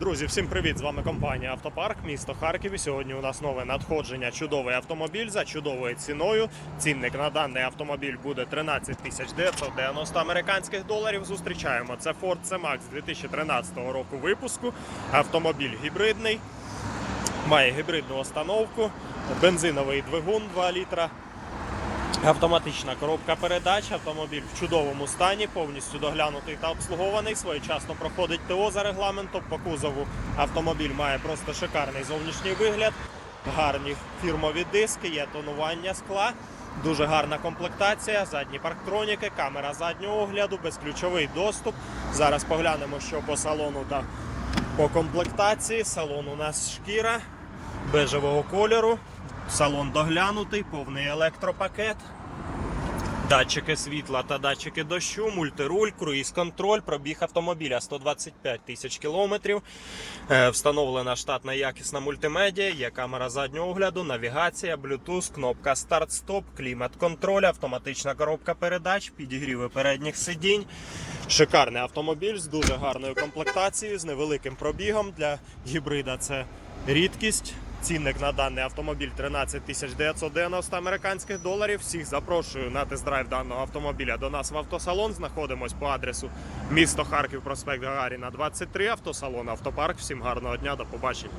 Друзі, всім привіт! З вами компанія Автопарк, місто Харків. І сьогодні у нас нове надходження. Чудовий автомобіль за чудовою ціною. Цінник на даний автомобіль буде 13 тисяч 990 американських доларів. Зустрічаємо. Це Ford C-Max 2013 року випуску. Автомобіль гібридний, має гібридну установку, бензиновий двигун 2 літра. Автоматична коробка передач, автомобіль в чудовому стані, повністю доглянутий та обслугований. Своєчасно проходить ТО за регламентом. По кузову автомобіль має просто шикарний зовнішній вигляд, гарні фірмові диски, є тонування скла, дуже гарна комплектація, задні парктроніки, камера заднього огляду, безключовий доступ. Зараз поглянемо, що по салону та по комплектації. Салон у нас шкіра бежевого кольору. Салон доглянутий, повний електропакет. Датчики світла та датчики дощу, мультируль, круїз-контроль, пробіг автомобіля 125 тисяч кілометрів. Е, Встановлена штатна якісна мультимедіа, є камера заднього огляду, навігація, Bluetooth, кнопка старт-стоп, клімат-контроль, автоматична коробка передач, підігріви передніх сидінь. Шикарний автомобіль з дуже гарною комплектацією, з невеликим пробігом. Для гібрида це рідкість. Цінник на даний автомобіль 13 тисяч 990 американських доларів. Всіх запрошую на тест-драйв даного автомобіля до нас в автосалон. Знаходимось по адресу місто Харків, проспект Гагаріна, 23, автосалон Автопарк. Всім гарного дня, до побачення.